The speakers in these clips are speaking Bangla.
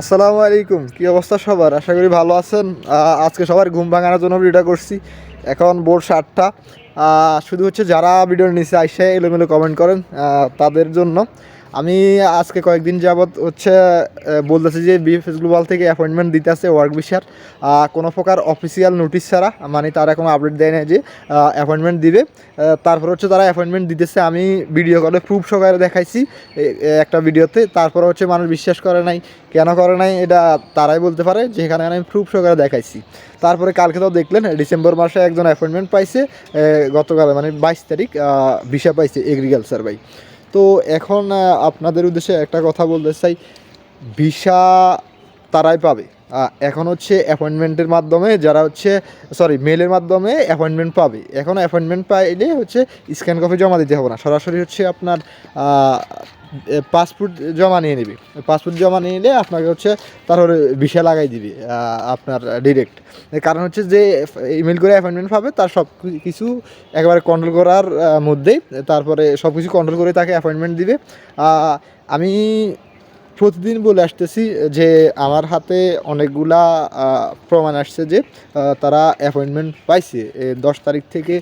আসসালামু আলাইকুম। কি অবস্থা সবার? আশা করি ভালো আছেন। আজকে সবার ঘুম ভাঙানোর জন্য ভিডিওটা করছি। এখন বোর্ড সাতটা। শুধু হচ্ছে যারা ভিডিওর নিচে আইসে এলোমেলো কমেন্ট করেন তাদের জন্য। আমি আজকে কয়েকদিন যাবৎ হচ্ছে বলতেছি যে বিএফএস গ্লোবাল থেকে অ্যাপয়েন্টমেন্ট দিতে আছে ওয়ার্ক বিশার কোনো প্রকার অফিসিয়াল নোটিশ ছাড়া মানে তারা কোনো আপডেট দেয় না যে অ্যাপয়েন্টমেন্ট দিবে। তারপর হচ্ছে তারা অ্যাপয়েন্টমেন্ট দিতেছে, আমি ভিডিও কলে প্রুফ সহকারে দেখাইছি একটা ভিডিওতে তারপর হচ্ছে মানুষ বিশ্বাস করে নাই, কেন করে নাই, এটা তারাই বলতে পারে, যেখানে আমি প্রুফ সহকারে দেখাইছি। তারপরে কালকে তো দেখলেন, ডিসেম্বর মাসে একজন অ্যাপয়েন্টমেন্ট পাইছে গতকাল মানে বাইশ তারিখ ভিসা পাইছে এগ্রিকালচার ভাই। তো এখন আপনাদের উদ্দেশ্যে একটা কথা বলতে চাই। ভিসা তারাই পাবে। এখন হচ্ছে অ্যাপয়েন্টমেন্টের মাধ্যমে যারা হচ্ছে সরি মেলের মাধ্যমে অ্যাপয়েন্টমেন্ট পাবে। এখন অ্যাপয়েন্টমেন্ট পাইলে হচ্ছে স্ক্যান কপি জমা দিতে হবে না। সরাসরি হচ্ছে আপনার পাসপোর্ট জমা নিয়ে নিবি। পাসপোর্ট জমা নিয়ে নিলে আপনাকে হচ্ছে তারপরে ভিসা লাগাই দিবি আপনার ডিরেক্ট কারণ হচ্ছে যে ইমেল করে অ্যাপয়েন্টমেন্ট পাবে, তার সব কিছু একেবারে কন্ট্রোল করার মধ্যেই, তারপরে সব কিছু কন্ট্রোল করে তাকে অ্যাপয়েন্টমেন্ট দিবে। আমি প্রতিদিন বলে আসতেছি যে আমার হাতে অনেকগুলা প্রমাণ আসছে যে তারা অ্যাপয়েন্টমেন্ট পাইছে। দশ তারিখ থেকে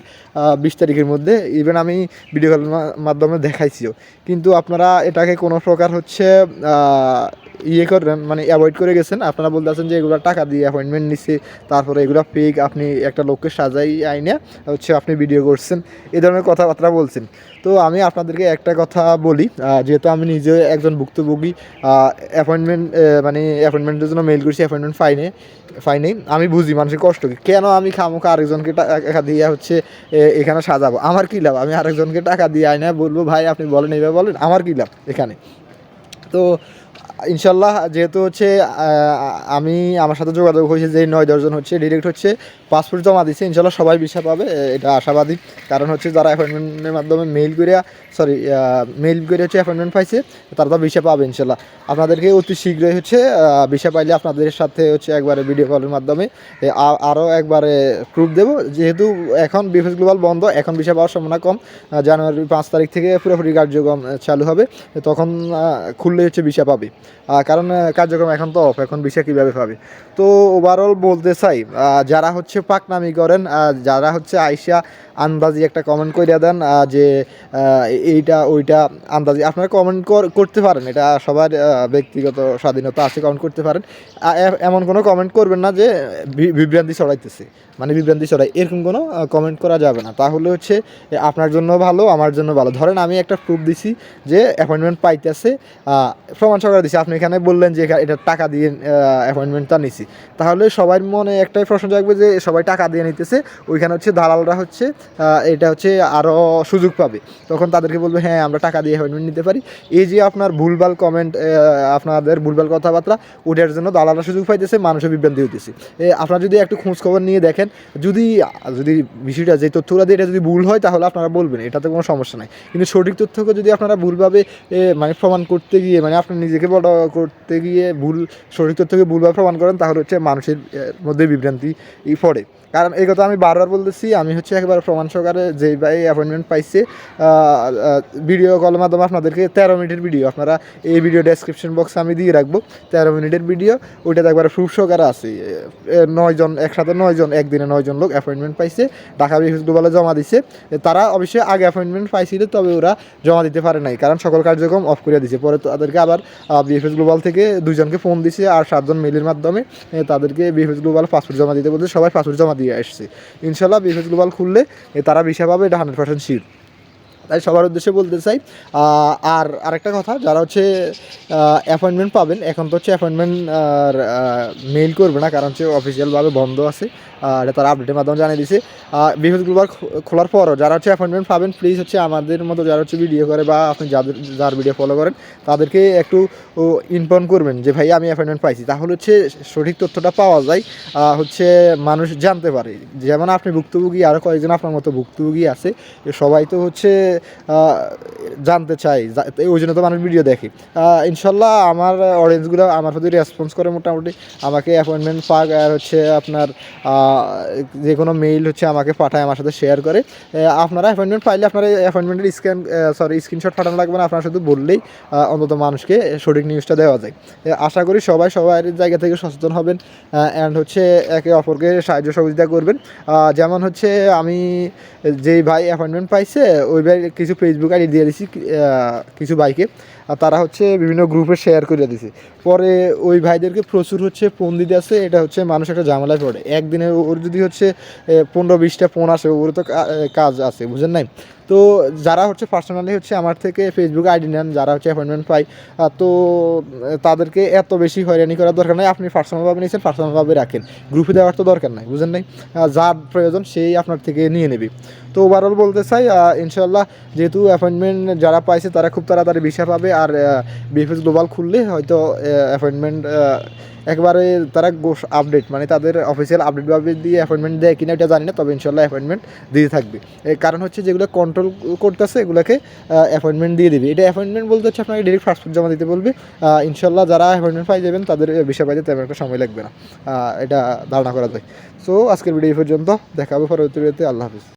বিশ তারিখের মধ্যে ইভেন আমি ভিডিও কলের মাধ্যমে দেখাইছিও। কিন্তু আপনারা এটাকে কোনো প্রকার হচ্ছে ইয়ে করেন মানে অ্যাভয়েড করে গেছেন। আপনারা বলতে আছেন যে এগুলো টাকা দিয়ে অ্যাপয়েন্টমেন্ট নিছে, তারপরে এগুলো ফেক আপনি একটা লোককে সাজাই আইনে হচ্ছে আপনি ভিডিও করছেন এই ধরনের কথাবার্তা বলছেন। তো আমি আপনাদেরকে একটা কথা বলি যেহেতু আমি নিজে একজন ভুক্তভোগী অ্যাপয়েন্টমেন্ট মানে অ্যাপয়েন্টমেন্টের জন্য মেল করছি অ্যাপয়েন্টমেন্ট ফাইনে ফাইনে আমি বুঝি মানুষের কষ্ট কি। কেন আমি খামোখা আরেকজনকে টাকা দিয়ে হচ্ছে এখানে সাজাবো? আমার কী লাভ? আমি আরেকজনকে টাকা দিয়ে আইনা বলব, ভাই, আপনি বলেন, এইভাবে বলেন, আমার কী লাভ এখানে? তো ইনশাল্লাহ যেহেতু হচ্ছে আমি আমার সাথে যোগাযোগ হয়েছে যে নয় দশজন হচ্ছে ডিরেক্ট হচ্ছে পাসপোর্ট জমা দিচ্ছে ইনশাল্লাহ সবাই ভিসা পাবে এটা আশাবাদী। কারণ হচ্ছে যারা অ্যাপয়েন্টমেন্টের মাধ্যমে মেইল করে সরি মেইল করে হচ্ছে অ্যাপয়েন্টমেন্ট পাইছে, তারা তো ভিসা পাবে ইনশাল্লাহ। আপনাদেরকে অতি শীঘ্রই হচ্ছে ভিসা পাইলে আপনাদের সাথে হচ্ছে একবারে ভিডিও কলের মাধ্যমে আরও একবারে প্রুফ দেবো। যেহেতু এখন বিফেস গ্লোবাল বন্ধ, এখন ভিসা পাওয়ার সম্ভাবনা কম জানুয়ারি পাঁচ তারিখ থেকে পুরোপুরি কার্যক্রম চালু হবে তখন খুললে হচ্ছে ভিসা পাবে। কারণ কার্যক্রম এখন তো অফ এখন ভিসা কীভাবে পাবে? তো ওভারঅল বলতে চাই যারা হচ্ছে পাকনামি করেন যারা হচ্ছে আইসা আন্দাজি একটা কমেন্ট করিয়া দেন যে এইটা, ওইটা আন্দাজি। আপনারা কমেন্ট করতে পারেন, এটা সবার ব্যক্তিগত স্বাধীনতা আছে কমেন্ট করতে পারেন। এমন কোনো কমেন্ট করবেন না যে বিভ্রান্তি ছড়াইতেছে। মানে বিভ্রান্তি ছড়াই এরকম কোনো কমেন্ট করা যাবে না। তাহলে হচ্ছে আপনার জন্য ভালো, আমার জন্য ভালো। ধরেন আমি একটা প্রুফ দিছি যে অ্যাপয়েন্টমেন্ট পাইতেছে প্রমাণ সহকারে দিছি। আপনি এখানে বললেন যে, এটা টাকা দিয়ে অ্যাপয়েন্টমেন্টটা নিছি। তাহলে সবার মনে একটাই প্রশ্ন থাকবে যে সবাই টাকা দিয়ে নিতেছে ওইখানে হচ্ছে দালালরা হচ্ছে এটা হচ্ছে আরও সুযোগ পাবে। তখন তাদেরকে বলবে হ্যাঁ আমরা টাকা দিয়ে অ্যাপয়েন্টমেন্ট নিতে পারি। এই যে আপনার ভুলভাল কমেন্ট আপনাদের ভুলভাল কথাবার্তা ওটার জন্য দালালরা সুযোগ পাইতেছে মানুষের বিভ্রান্তি হইতেছে। এ, আপনারা যদি একটু খোঁজ খবর নিয়ে দেখেন যদি যদি বিষয়টা যে তথ্যগুলো দিয়ে এটা যদি ভুল হয় তাহলে আপনারা বলবেন এটাতে কোনো সমস্যা নাই। কিন্তু সঠিক তথ্যকে যদি আপনারা ভুলভাবে মানে প্রমাণ করতে গিয়ে মানে আপনি নিজেকে বড় করতে গিয়ে ভুল সঠিক তথ্যকে ভুলভাবে প্রমাণ করেন তাহলে হচ্ছে মানুষের মধ্যে বিভ্রান্তি ই পড়ে কারণ এই কথা আমি বারবার বলতেছি, আমি হচ্ছে একবার প্রমাণ সহকারে যেই ভাই অ্যাপয়েন্টমেন্ট পাইছে ভিডিও কলের মাধ্যমে আপনাদেরকে তেরো মিনিটের ভিডিও আপনারা এই ভিডিও ডেসক্রিপশন বক্সে আমি দিয়ে রাখব, তেরো মিনিটের ভিডিও ওইটাতে একবার প্রুফ সহকারে আছে। নয়জন, একসাথে নয়জন, একদিনে নয়জন লোক অ্যাপয়েন্টমেন্ট পাইছে, ঢাকা বিএফএস গ্লোবালে জমা দিছে। তারা অবশ্যই আগে অ্যাপয়েন্টমেন্ট পাইছিল, তবে ওরা জমা দিতে পারে নাই, কারণ সকল কার্যক্রম অফ করে দিছে। পরে তাদেরকে আবার বিএফএস গ্লোবাল থেকে দুজনকে ফোন দিছে আর সাতজন মেলের মাধ্যমে তাদেরকে বিএফএস গ্লোবাল পাসপোর্ট জমা দিতে বলছে, সবাই জমা দিয়ে আসছে। ইনশাল্লাহ বিএফএস গ্লোবাল খুললে তারা ভিসা পাবে এটা হান্ড্রেড পার্সেন্ট শিওর তাই সবার উদ্দেশ্যে বলতে চাই আর আরেকটা কথা, যারা হচ্ছে অ্যাপয়েন্টমেন্ট পাবেন, এখন তো হচ্ছে অ্যাপয়েন্টমেন্ট আর মেইল করবে না, কারণ হচ্ছে অফিসিয়ালভাবে বন্ধ আছে এটা তারা আপডেটের মাধ্যমে জানিয়ে দিছে। গ্লোবার খোলার পরও যারা হচ্ছে অ্যাপয়েন্টমেন্ট পাবেন প্লিজ হচ্ছে আমাদের মতো যারা হচ্ছে ভিডিও করে বা আপনি যাদের, যার ভিডিও ফলো করেন, তাদেরকে একটু ইনফর্ম করবেন যে, ভাই, আমি অ্যাপয়েন্টমেন্ট পাইছি। তাহলে হচ্ছে সঠিক তথ্যটা পাওয়া যায় হচ্ছে মানুষ জানতে পারে। যেমন আপনি ভুক্তভোগী আরও কয়েকজন আপনার মতো ভুক্তভোগী আছে, সবাই তো হচ্ছে জানতে চাই। ওই জন্য তো মানুষ ভিডিও দেখে। ইনশাল্লাহ আমার অডিয়েন্সগুলো আমার প্রতি রেসপন্স করে মোটামুটি। আমাকে অ্যাপয়েন্টমেন্ট পাক, আর হচ্ছে আপনার যে কোনো মেইল হচ্ছে আমাকে পাঠায়, আমার সাথে শেয়ার করে। আপনারা অ্যাপয়েন্টমেন্ট পাইলে আপনার অ্যাপয়েন্টমেন্টের স্ক্যান সরি স্ক্রিনশট পাঠানো লাগবে না, আপনারা শুধু বললেই অন্তত মানুষকে সঠিক নিউজটা দেওয়া যায়। আশা করি সবাই সবার জায়গা থেকে সচেতন হবেন অ্যান্ড হচ্ছে একে অপরকে সাহায্য সহযোগিতা করবেন। যেমন হচ্ছে আমি, যেই ভাই অ্যাপয়েন্টমেন্ট পাইছে, ওই ভাই কিছু ফেসবুক আইডি দিয়ে দিছি কিছু ভাইকে। আর তারা হচ্ছে বিভিন্ন গ্রুপে শেয়ার করে দিছে। পরে ওই ভাইদেরকে প্রচুর হচ্ছে ফোন দিতে আসে এটা হচ্ছে মানুষ একটা ঝামেলায় পড়ে। একদিনে ওর যদি হচ্ছে পনেরো বিশটা ফোন আসে ওর তো কাজ আছে, বুঝেন নাই? তো যারা হচ্ছে পার্সোনালি হচ্ছে আমার থেকে ফেসবুক আইডি নেন, যারা হচ্ছে অ্যাপয়েন্টমেন্ট পাই তো তাদেরকে এত বেশি হয়রানি করার দরকার নাই। আপনি পার্সোনালভাবে নিয়েছেন পার্সোনালভাবে রাখেন। গ্রুপে দেওয়ার তো দরকার নাই, বুঝেন নাই? যার প্রয়োজন, সেই আপনার থেকে নিয়ে নেবে। তো ওভারঅল বলতে চাই ইনশাল্লাহ যেহেতু অ্যাপয়েন্টমেন্ট যারা পাইছে তারা খুব তাড়াতাড়ি ভিসা পাবে আর বিএফএস গ্লোবাল খুললে হয়তো অ্যাপয়েন্টমেন্ট একবারে তারা আপডেট মানে তাদের অফিসিয়াল আপডেটভাবে দিয়ে অ্যাপয়েন্টমেন্ট দেয় কিনা এটা জানি না, তবে ইনশাল্লাহ অ্যাপয়েন্টমেন্ট দিয়ে থাকবে। এর কারণ হচ্ছে যেগুলো কন্ট্রোল করতেছে এগুলোকে অ্যাপয়েন্টমেন্ট দিয়ে দিবে। এটা অ্যাপয়েন্টমেন্ট বলতে হচ্ছে আপনাকে ডিরেক্ট পাসপোর্ট জমা দিতে বলবে। ইনশাল্লাহ যারা অ্যাপয়েন্টমেন্ট পাই যাবেন, তাদের বিষয় পাইতে তেমন একটা সময় লাগবে না। এটা ধারণা করা যায়। সো আজকের ভিডিও পর্যন্ত। দেখা হবে পরবর্তী ভিডিওতে আল্লাহ হাফিজ।